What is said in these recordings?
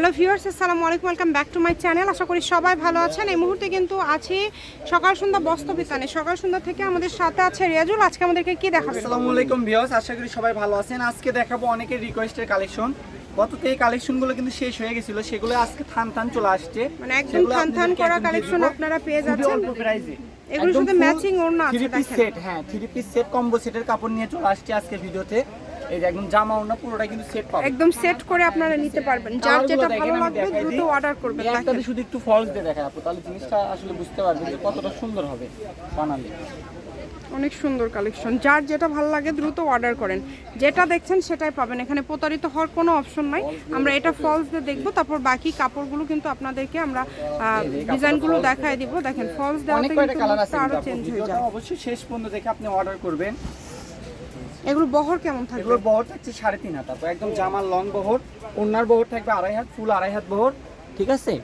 Hello viewers আসসালামু আলাইকুম welcome back to my channel. আশা করি সবাই ভালো আছেন। এই মুহূর্তে কিন্তু আছি সকাল সন্ধ্যা বস্ত্র বিতানে। সকাল সন্ধ্যা থেকে আমাদের সাথে আছে রিয়াজুল। আজকে আমাদেরকে কি দেখাবেন? আসসালামু আলাইকুম ভিউয়ার্স আশা করি সবাই ভালো আছেন। আজকে দেখাবো অনেকের রিকোয়েস্টের কালেকশন গততে এই কালেকশনগুলো কিন্তু শেষ হয়ে গেছিল। সেগুলো আজকে থান থান চলে আসছে। মানে একদম থান থান করা কালেকশন আপনারা পেয়ে যাচ্ছেন। এগুলোর সাথে matching ওড়না আছে, থ্রি পিস দেখেন। সেট হ্যাঁ থ্রি পিস সেট কম্বো সেটের কাপড় নিয়ে চলে আসছে আজকে ভিডিওতে যে একদম জামা ওড়না পুরোটা কিন্তু সেট পাবেন। একদম সেট করে আপনারা নিতে পারবেন। যার যেটা ভালো লাগবে দ্রুত অর্ডার করবেন একটাতে শুধু একটু ফলস দিয়ে দেখায় আপু তাহলে জিনিসটা আসলে বুঝতে পারবেন যে কতটা সুন্দর হবে বানালে। অনেক সুন্দর কালেকশন যার যেটা ভালো লাগে দ্রুত অর্ডার করেন। যেটা দেখছেন সেটাই পাবেন। এখানে প্রতারিত হওয়ার কোনো অপশন নাই। আমরা এটা ফলস দিয়ে দেখব। তারপর বাকি কাপড়গুলো কিন্তু আপনাদেরকে আমরা ডিজাইনগুলো দেখাই দিব। দেখেন ফলস দেওয়াতে কিন্তু কালার আছে lookটা আরও চেঞ্জ হয়ে যায়। অবশ্যই শেষ পর্যন্ত দেখে আপনি অর্ডার করবেন। এগুলো বহর কেমন থাকবে? এগুলোর বহর থাকছে সাড়ে তিন হাত একদম জামার লং বহর ওনার বহর থাকবে আড়াই হাত ফুল আড়াই হাত বহর ঠিক আছে?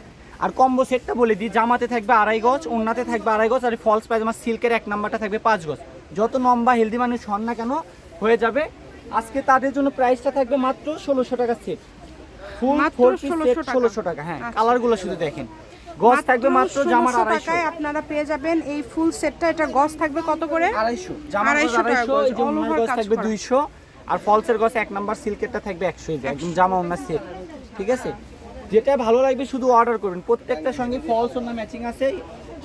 আর কম্বো সেটটা বলে দিই জামাতে থাকবে আড়াই গজ ওনাতে থাকবে আড়াই গজ আর ফলস পায়জামা সিল্কের এক নাম্বারটা থাকবে পাঁচ গজ। যত লম্বা হেলদি মানুষ হন না কেন হয়ে যাবে। আজকে তাদের জন্য প্রাইসটা থাকবে মাত্র ষোলোশো টাকা সেট ফুল মাত্র ফোর পিস 1600 সেট টাকা। ষোলোশো টাকা হ্যাঁ আচ্ছা। কালারগুলো শুধু দেখেন। গজ থাকবে মাত্র জামার 250 টাকায় আপনারা পেয়ে যাবেন এই ফুল সেটটা। এটা গজ থাকবে কত করে? আড়াইশো। জামার 250 টাকা গজ, এই যে all গজ থাকবে করা। দুইশো। আর ফলসের গজ এক নাম্বার সিল্কেরটা থাকবে একশো। এই যে একদম জামা ওনার সেট ঠিক আছে? যেটা ভালো লাগবে শুধু অর্ডার করবেন। প্রত্যেকটা সঙ্গে ফলস ওনার ম্যাচিং আছে।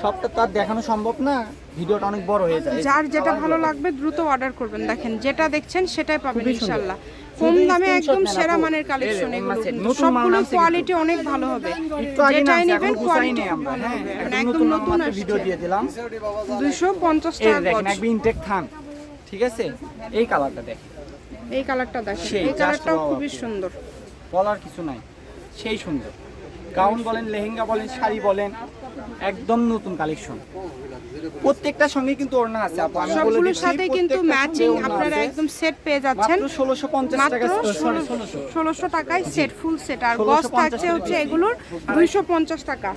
সবটা তো আর দেখানো সম্ভব না। ভিডিওটা অনেক বড় হয়ে যায়। যার যেটা ভালো লাগবে দ্রুত অর্ডার করবেন। দেখেন যেটা দেখছেন সেটাই পাবেন ইনশাআল্লাহ কম দামে একদম সেরা মানের কালেকশন এগুলো। সবগুলো কোয়ালিটি অনেক ভালো হবে। যেটাই নেবেন কোয়ালিটি আমরা ভালো হ্যাঁ হবে। মানে একদম নতুন ভিডিও দিয়ে দিলাম। দুইশো পঞ্চাশ এই টাকা দেখেন। একদম ইনটেক থান। ঠিক আছে? এই কালারটা দেখ এই কালারটা দেখেন। সেই, এই কালারটাও খুবই সুন্দর। বলার কিছু নাই। সেই সুন্দর। গাউন বলেন লেহেঙ্গা বলেন শাড়ি বলেন একদম নতুন কালেকশন। প্রত্যেকটার সঙ্গে কিন্তু ওড়না আছে আপু। আমি বলে দিচ্ছি, সাথে কিন্তু ম্যাচিং আপনারা একদম সেট পেয়ে যাচ্ছেন। মাত্র ষোলোশো পঞ্চাশ মাত্র টাকা সরি ষোলোশো। ষোলোশো টাকায় সেট ফুল সেট আর 1650 গজ থাকছে হচ্ছে এগুলোর দুইশো পঞ্চাশ টাকা।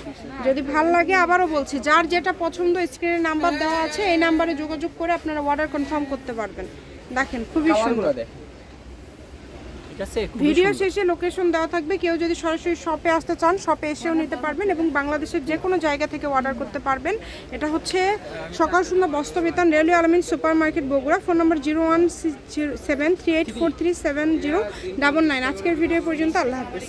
যদি ভালো লাগে আবারও বলছি যার যেটা পছন্দ স্ক্রিনে নাম্বার দেওয়া আছে এই নাম্বারে যোগাযোগ করে আপনারা অর্ডার কনফার্ম করতে পারবেন। দেখেন খুবই সুন্দর। আছে ভিডিও শেষে লোকেশন দেওয়া থাকবে। কেউ যদি সরাসরি শপে আসতে চান শপে এসেও নিতে পারবেন এবং বাংলাদেশের যে কোনো জায়গা থেকে অর্ডার করতে পারবেন। এটা হচ্ছে সকাল সন্ধ্যা বস্ত্র বেতন রেলওয়ে আলমিন super market Bogura. Phone number zero one seven three eight four three seven zero double nine আজকের ভিডিও পর্যন্ত আল্লাহ হাফিজ।